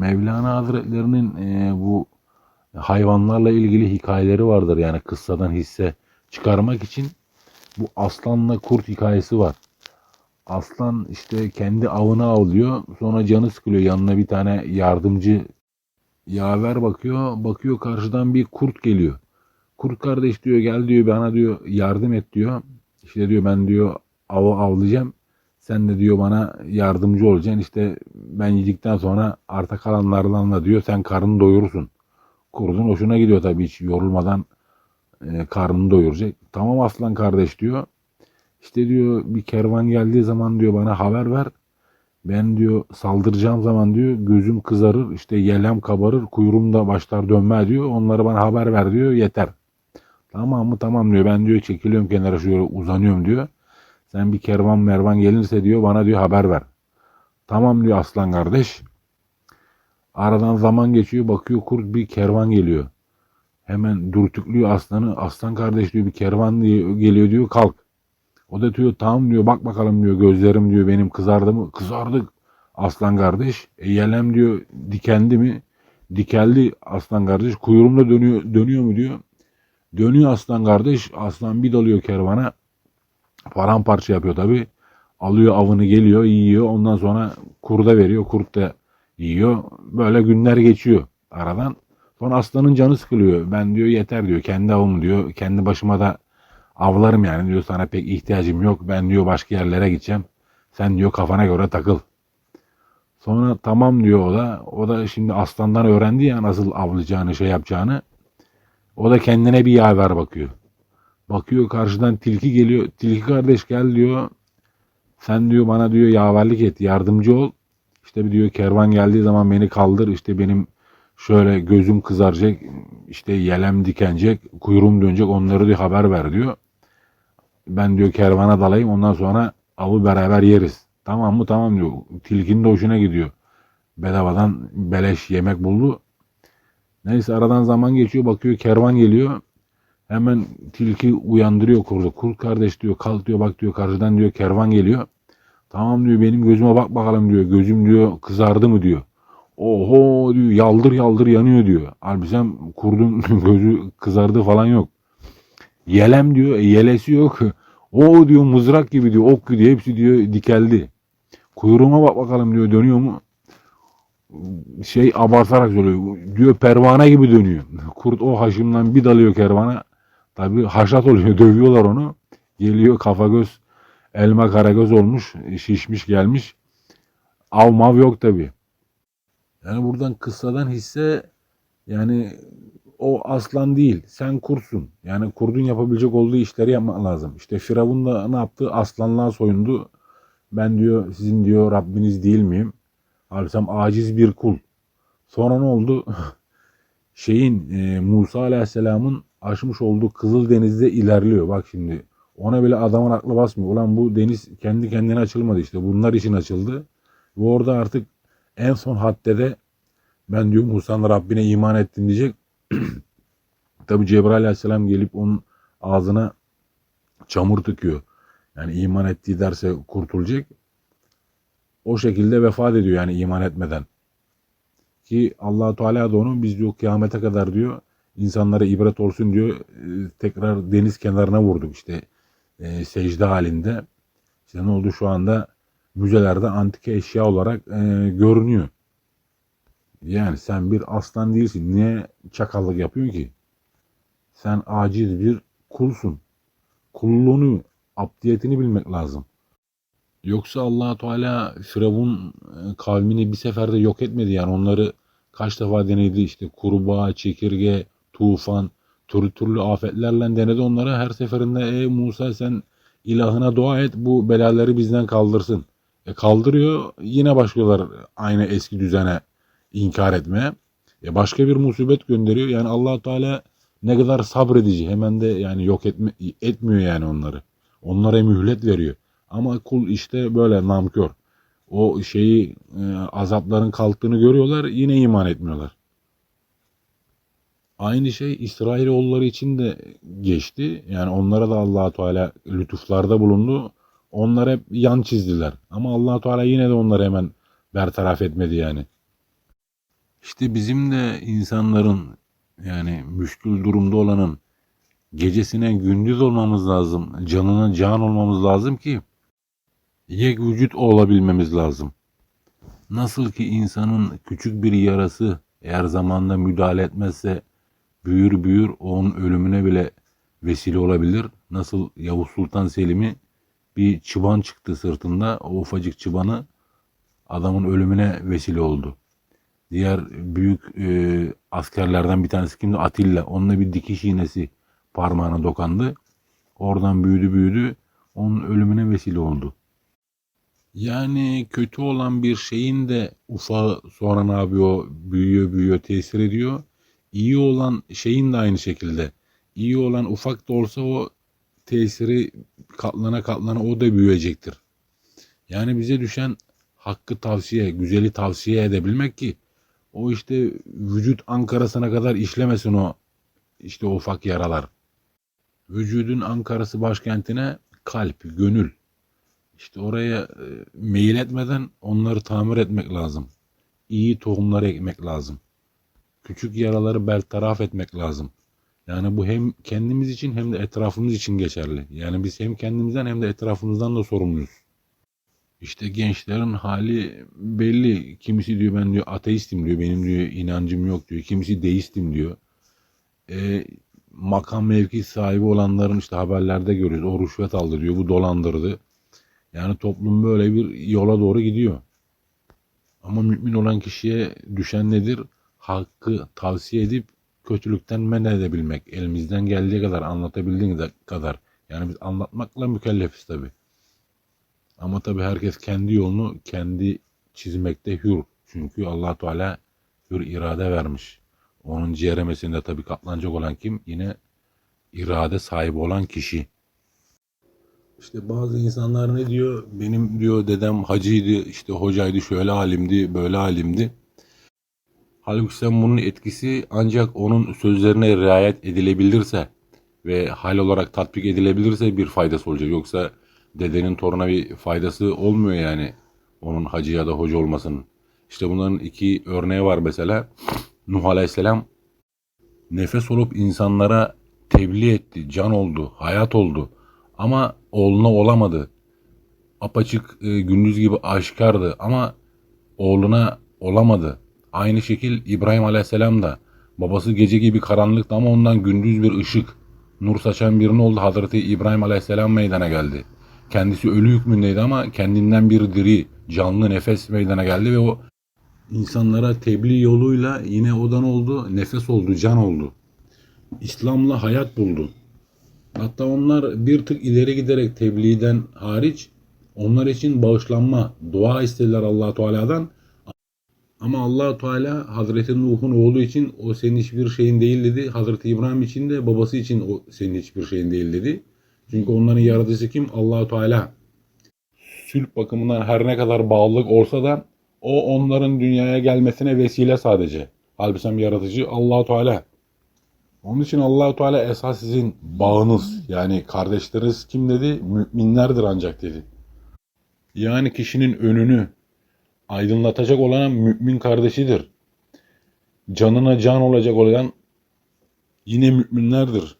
Mevlana Hazretlerinin e, bu hayvanlarla ilgili hikayeleri vardır. Yani kıssadan hisse çıkarmak için bu aslanla kurt hikayesi var. Aslan işte kendi avını avlıyor. Sonra canı sıkılıyor. Yanına bir tane yardımcı yaver bakıyor. Bakıyor karşıdan bir kurt geliyor. Kurt kardeş diyor gel diyor bana diyor yardım et diyor. İşte diyor ben diyor avı avlayacağım. Sen de diyor bana yardımcı olacaksın. İşte ben yedikten sonra arta kalanlarla diyor sen karnını doyurursun. Kurdun hoşuna gidiyor tabii hiç yorulmadan e, karnını doyuracak. Tamam aslan kardeş diyor. İşte diyor bir kervan geldiği zaman diyor bana haber ver. Ben diyor saldıracağım zaman diyor gözüm kızarır işte yelem kabarır kuyruğum da başlar dönme diyor. Onları bana haber ver diyor yeter. Tamam mı tamam diyor ben diyor çekiliyorum kenara şöyle uzanıyorum diyor. Sen bir kervan mervan gelirse diyor bana diyor haber ver. Tamam diyor aslan kardeş. Aradan zaman geçiyor bakıyor kurt bir kervan geliyor. Hemen dürtüklüyor aslanı. Aslan kardeş diyor bir kervan diye- geliyor diyor kalk. O da diyor tamam diyor bak bakalım diyor gözlerim diyor benim kızardı mı? Kızardık aslan kardeş. E yelem diyor dikendi mi? Dikeldi aslan kardeş. Kuyruğum da dönüyor, dönüyor mu diyor. Dönüyor aslan kardeş. Aslan bir dalıyor kervana. Paramparça yapıyor tabi. Alıyor avını geliyor yiyor. Ondan sonra kurda veriyor. Kurt da yiyor. Böyle günler geçiyor aradan. Sonra aslanın canı sıkılıyor. Ben diyor yeter diyor. Kendi avım diyor. Kendi başıma da avlarım yani diyor. Sana pek ihtiyacım yok. Ben diyor başka yerlere gideceğim. Sen diyor kafana göre takıl. Sonra tamam diyor o da. O da şimdi aslandan öğrendi ya nasıl avlayacağını şey yapacağını. O da kendine bir yaver bakıyor. Bakıyor karşıdan tilki geliyor. Tilki kardeş gel diyor. Sen diyor bana diyor yaverlik et yardımcı ol. İşte bir diyor kervan geldiği zaman beni kaldır. İşte benim şöyle gözüm kızaracak. işte yelem dikenecek. Kuyruğum dönecek onları diyor haber ver diyor. Ben diyor kervana dalayım ondan sonra avı beraber yeriz. Tamam mı tamam diyor. Tilkinin de hoşuna gidiyor. Bedavadan beleş yemek buldu. Neyse aradan zaman geçiyor bakıyor kervan geliyor. Hemen tilki uyandırıyor kurdu. Kurt kardeş diyor kalk diyor bak diyor karşıdan diyor kervan geliyor. Tamam diyor benim gözüme bak bakalım diyor. Gözüm diyor kızardı mı diyor. Oho diyor yaldır yaldır yanıyor diyor. Albisem kurdun gözü kızardı falan yok. Yelem diyor e, yelesi yok. O diyor mızrak gibi diyor ok gibi hepsi diyor dikeldi. Kuyruğuma bak bakalım diyor dönüyor mu? Şey abartarak söylüyor. Diyor pervane gibi dönüyor. Kurt o haşımdan bir dalıyor kervana. Tabi haşat oluyor dövüyorlar onu. Geliyor kafa göz elma karagöz olmuş şişmiş gelmiş. Av mav yok tabi. Yani buradan kıssadan hisse yani o aslan değil sen kursun. Yani kurdun yapabilecek olduğu işleri yapmak lazım. İşte Firavun da ne yaptı? Aslanlığa soyundu. Ben diyor sizin diyor Rabbiniz değil miyim? Halbuki aciz bir kul. Sonra ne oldu? Şeyin e, Musa Aleyhisselam'ın aşmış olduğu Kızıl Deniz'de ilerliyor. Bak şimdi ona bile adamın aklı basmıyor. Ulan bu deniz kendi kendine açılmadı işte. Bunlar için açıldı. Ve orada artık en son haddede ben diyor Musa'nın Rabbine iman ettim diyecek. Tabi Cebrail Aleyhisselam gelip onun ağzına çamur tıkıyor. Yani iman ettiği derse kurtulacak. O şekilde vefat ediyor yani iman etmeden. Ki allah Teala da onu biz diyor kıyamete kadar diyor insanlara ibret olsun diyor e, tekrar deniz kenarına vurduk işte e, secde halinde. İşte ne oldu şu anda müzelerde antike eşya olarak e, görünüyor. Yani sen bir aslan değilsin. Niye çakallık yapıyorsun ki? Sen aciz bir kulsun. Kulluğunu, abdiyetini bilmek lazım. Yoksa allah Teala Firavun e, kavmini bir seferde yok etmedi yani onları kaç defa denedi işte kurbağa, çekirge, tufan, türlü türlü afetlerle denedi onları her seferinde ey Musa sen ilahına dua et bu belaları bizden kaldırsın. E kaldırıyor yine başlıyorlar aynı eski düzene inkar etmeye. E başka bir musibet gönderiyor yani allah Teala ne kadar sabredici hemen de yani yok etme, etmiyor yani onları. Onlara mühlet veriyor. Ama kul işte böyle namkör. O şeyi e, azapların kalktığını görüyorlar yine iman etmiyorlar. Aynı şey İsrailoğulları için de geçti. Yani onlara da allah Teala lütuflarda bulundu. Onlar hep yan çizdiler. Ama allah Teala yine de onları hemen bertaraf etmedi yani. İşte bizim de insanların yani müşkül durumda olanın gecesine gündüz olmamız lazım. Canına can olmamız lazım ki yek vücut olabilmemiz lazım. Nasıl ki insanın küçük bir yarası eğer zamanda müdahale etmezse büyür büyür onun ölümüne bile vesile olabilir. Nasıl Yavuz Sultan Selim'i bir çıban çıktı sırtında o ufacık çıbanı adamın ölümüne vesile oldu. Diğer büyük e, askerlerden bir tanesi kimdi? Atilla. Onunla bir dikiş iğnesi parmağına dokandı. Oradan büyüdü büyüdü. Onun ölümüne vesile oldu. Yani kötü olan bir şeyin de ufağı sonra ne yapıyor? Büyüyor büyüyor tesir ediyor. İyi olan şeyin de aynı şekilde. İyi olan ufak da olsa o tesiri katlana katlana o da büyüyecektir. Yani bize düşen hakkı tavsiye, güzeli tavsiye edebilmek ki o işte vücut Ankara'sına kadar işlemesin o işte ufak yaralar. Vücudun Ankara'sı başkentine kalp, gönül. İşte oraya e, meyil etmeden onları tamir etmek lazım. İyi tohumları ekmek lazım. Küçük yaraları bertaraf etmek lazım. Yani bu hem kendimiz için hem de etrafımız için geçerli. Yani biz hem kendimizden hem de etrafımızdan da sorumluyuz. İşte gençlerin hali belli. Kimisi diyor ben diyor ateistim diyor. Benim diyor inancım yok diyor. Kimisi deistim diyor. E, makam mevki sahibi olanların işte haberlerde görüyoruz. O rüşvet aldı diyor. Bu dolandırdı. Yani toplum böyle bir yola doğru gidiyor. Ama mümin olan kişiye düşen nedir? Hakkı tavsiye edip kötülükten men edebilmek. Elimizden geldiği kadar, anlatabildiği kadar. Yani biz anlatmakla mükellefiz tabi. Ama tabi herkes kendi yolunu kendi çizmekte hür. Çünkü allah Teala hür irade vermiş. Onun ceremesinde tabi katlanacak olan kim? Yine irade sahibi olan kişi. İşte bazı insanlar ne diyor? Benim diyor dedem hacıydı, işte hocaydı, şöyle alimdi, böyle alimdi. Halbuki sen bunun etkisi ancak onun sözlerine riayet edilebilirse ve hal olarak tatbik edilebilirse bir faydası olacak. Yoksa dedenin toruna bir faydası olmuyor yani onun hacı ya da hoca olmasının. İşte bunların iki örneği var mesela. Nuh Aleyhisselam nefes olup insanlara tebliğ etti, can oldu, hayat oldu. Ama oğluna olamadı. Apaçık e, gündüz gibi aşikardı ama oğluna olamadı. Aynı şekil İbrahim Aleyhisselam da babası gece gibi karanlıktı ama ondan gündüz bir ışık, nur saçan birini oldu. Hazreti İbrahim Aleyhisselam meydana geldi. Kendisi ölü hükmündeydi ama kendinden bir diri, canlı nefes meydana geldi ve o insanlara tebliğ yoluyla yine odan oldu, nefes oldu, can oldu. İslam'la hayat buldu. Hatta onlar bir tık ileri giderek tebliğden hariç onlar için bağışlanma, dua istediler allah Teala'dan. Ama allah Teala Hazreti Nuh'un oğlu için o senin hiçbir şeyin değil dedi. Hazreti İbrahim için de babası için o senin hiçbir şeyin değil dedi. Çünkü onların yaratıcısı kim? allah Teala. Sülh bakımından her ne kadar bağlılık olsa da o onların dünyaya gelmesine vesile sadece. Halbuki yaratıcı allah Teala. Onun için Allahu Teala esas sizin bağınız yani kardeşleriniz kim dedi? Müminlerdir ancak dedi. Yani kişinin önünü aydınlatacak olan mümin kardeşidir. Canına can olacak olan yine müminlerdir.